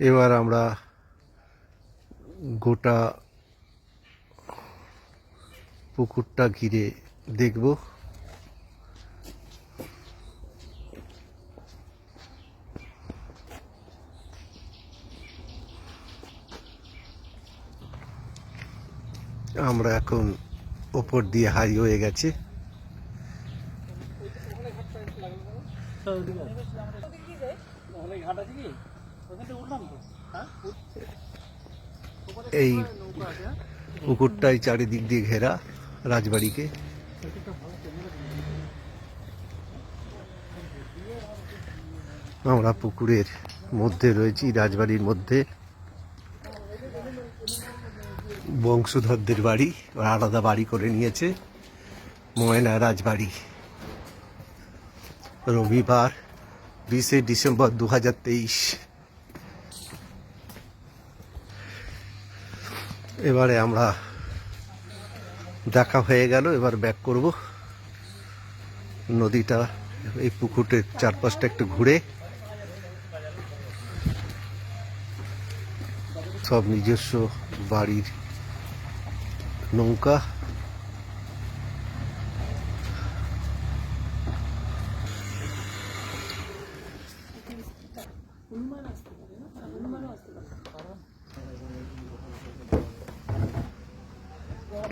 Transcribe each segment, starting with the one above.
এবার আমরা গোটা পুকুরটা ঘিরে দেখব। আমরা এখন ওপর দিয়ে হাই হয়ে গেছে এই পুকুরটাই চারিদিক দিয়ে ঘেরা রাজবাড়িকে। আমরা পুকুরের মধ্যে রয়েছি, রাজবাড়ির মধ্যে। বংশধরদের বাড়ি আলাদা বাড়ি করে নিয়েছে, ময়না রাজবাড়ি। রবিবার, বিশে ডিসেম্বর দু হাজার তেইশ। এবারে আমরা দেখা হয়ে গেল, এবার ব্যাক করব। নদীটা, এই পুকুরের চারপাশটা একটু ঘুরে। সব নিজস্ব বাড়ির নৌকা।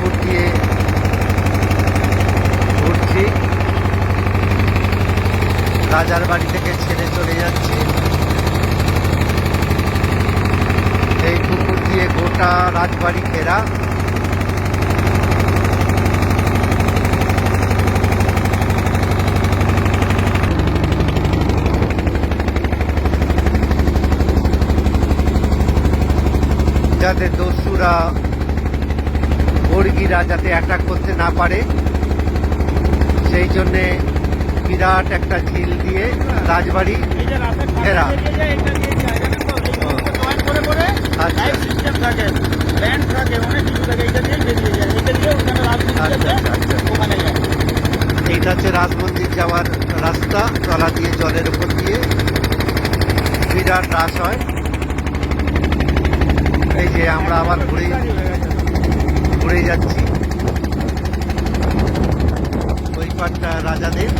পুকুর দিয়ে ঘুরছি রাজার বাড়ি থেকে ছেড়ে চলে যাচ্ছি। এই পুকুর দিয়ে গোটা রাজবাড়ি ঘেরা। যাতে দস্যুরা বর্গিরা যাতে অ্যাটাক করতে না পারে। সেই জন্যে বিরাট একটা ঝিল দিয়ে রাজবাড়ি ঘেরা। আচ্ছা, আচ্ছা, আচ্ছা। এইটা হচ্ছে রাজমন্দির যাওয়ার রাস্তা তলা দিয়ে জলের উপর দিয়ে। বিরাট রাস হয়। এই যে আমরা আবার ঘুরে ঘুরে যাচ্ছি। ওই পাটটা রাজাদের।